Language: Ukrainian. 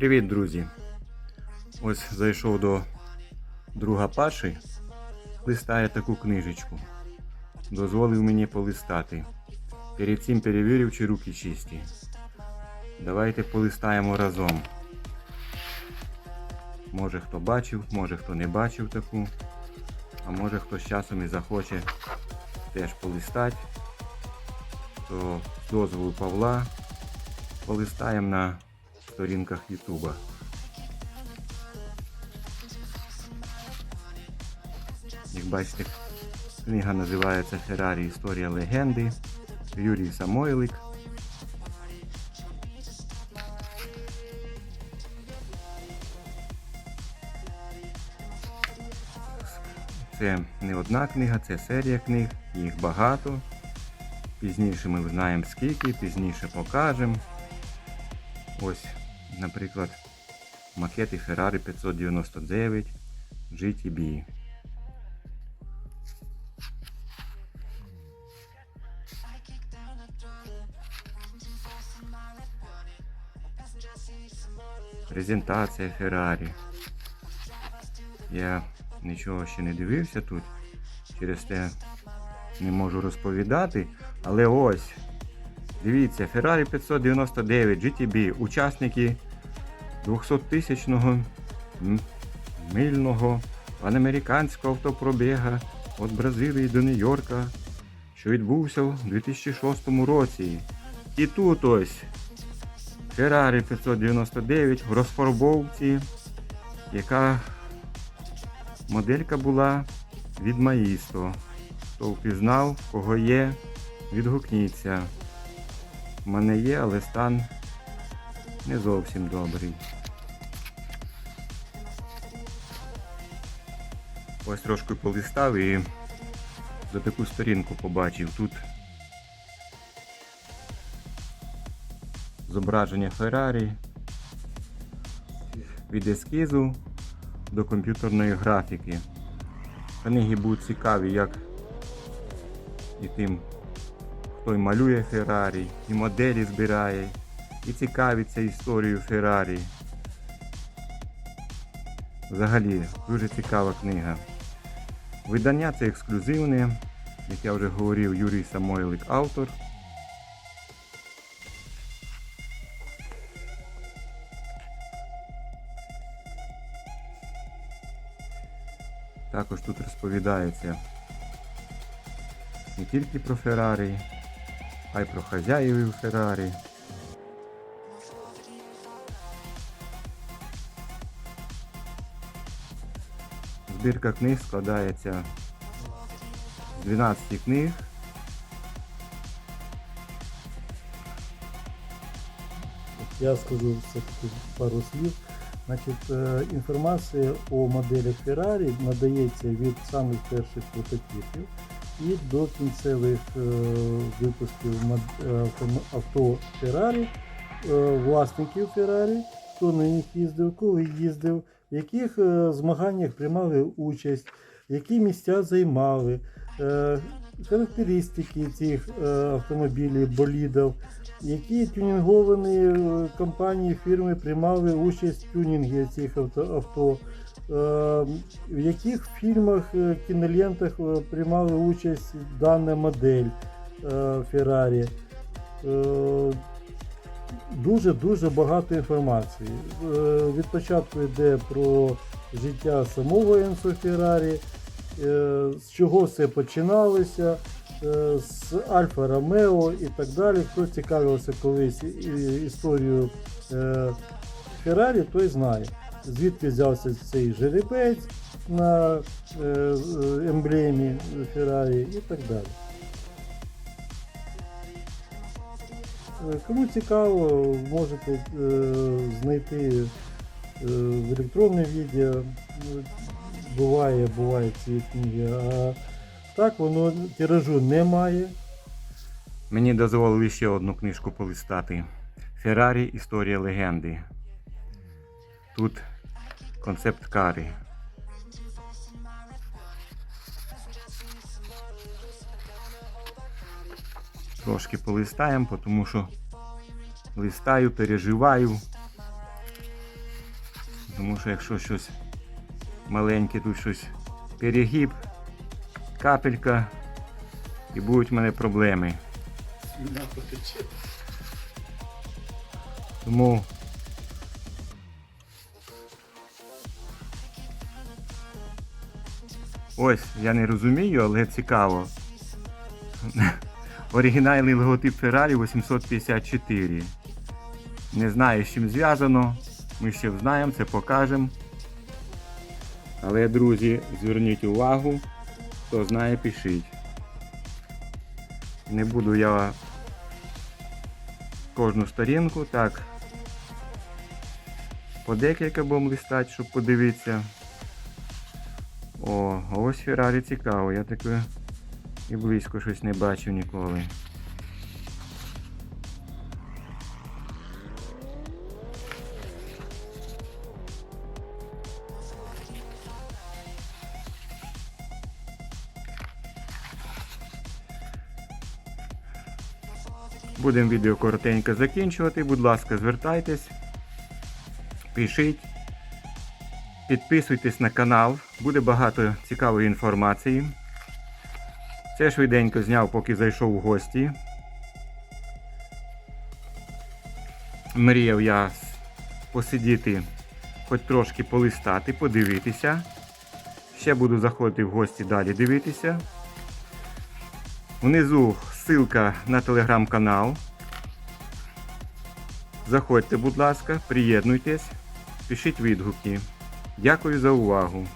Привіт, друзі! Ось зайшов до друга Паші, листає таку книжечку. Дозволив мені полистати. Перед цим перевірив, чи руки чисті. Давайте полистаємо разом. Може хто бачив, може хто не бачив таку, а може хто з часом і захоче теж полистати, то з дозволу Павла полистаємо на сторінках Ютуба. Як бачите, книга називається Феррарі Історія легенди. Юрій Самойлик. Це не одна книга, це серія книг, їх багато. Пізніше ми знаємо скільки, пізніше покажемо. Ось, наприклад, макети Ferrari 599 GTB. Презентація Ferrari. Я нічого ще не дивився тут, через те не можу розповідати. Але ось, дивіться, Ferrari 599 GTB, учасники 200-тисячного м- мильного панамериканського автопробіга від Бразилії до Нью-Йорка, що відбувся у 2006 році. І тут ось Ferrari 599 в розфарбовці, яка моделька була від Маїсто. Хто впізнав, кого є, відгукніться. У мене є, але стан не зовсім добрий. Ось трошки полистав і за таку сторінку побачив. Тут зображення Феррарі від ескізу до комп'ютерної графіки. Книги будуть цікаві як і тим, хто й малює Феррарі, і моделі збирає, і цікавиться історією Феррарі. Взагалі, дуже цікава книга. Видання це ексклюзивне, як я вже говорив, Юрій Самойлик автор. Також тут розповідається не тільки про Феррарі, а й про хазяїв Феррарі. Збірка книг складається з 12 книг. Я скажу все-таки пару слів. Значить, е, інформація о моделях Ferrari надається від самих перших прототипів і до кінцевих е, випусків е, авто- Ferrari, е, власників Ferrari, хто на них їздив, коли їздив, в яких змаганнях приймали участь, які місця займали, характеристики цих автомобілів, болідів, які тюнінговані компанії, фірми приймали участь в тюнінгі цих авто, в яких фільмах, е, кінолентах е, приймали участь дана модель е. Е, Дуже-дуже багато інформації. Е, Від початку йде про життя самого Енсо Феррарі, е, з чого все починалося, е, з Альфа Ромео і так далі. Хто цікавився колись історією е, Феррарі, той знає, звідки взявся цей жеребець на е, е, емблемі Феррарі і так далі. Е, Кому цікаво, можете знайти в електронне відео. Буває, буває ці книги. А так воно тиражу немає. Мені дозволили ще одну книжку полистати. Феррарі Історія легенди. Тут концепт кари. Трошки полистаємо, тому що листаю, переживаю. Тому що якщо щось маленьке, тут щось перегиб, капелька, і будуть в мене проблеми. Тому ось я не розумію, але цікаво. Оригінальний логотип Ferrari 854. Не знаю, з чим зв'язано. Ми ще знаємо, це покажемо. Але, друзі, зверніть увагу, хто знає, пишіть. Не буду я кожну сторінку так по декілька будемо листати, щоб подивитися. О, ось Феррарі цікаво, я таке і близько щось не бачив ніколи. Будемо відео коротенько закінчувати. Будь ласка, звертайтесь, пишіть, підписуйтесь на канал, буде багато цікавої інформації. Це швиденько зняв, поки зайшов в гості. Мріяв я посидіти, хоч трошки полистати, подивитися. Ще буду заходити в гості далі дивитися. Внизу ссылка на телеграм-канал. Заходьте, будь ласка, приєднуйтесь, пишіть відгуки. Дякую за увагу.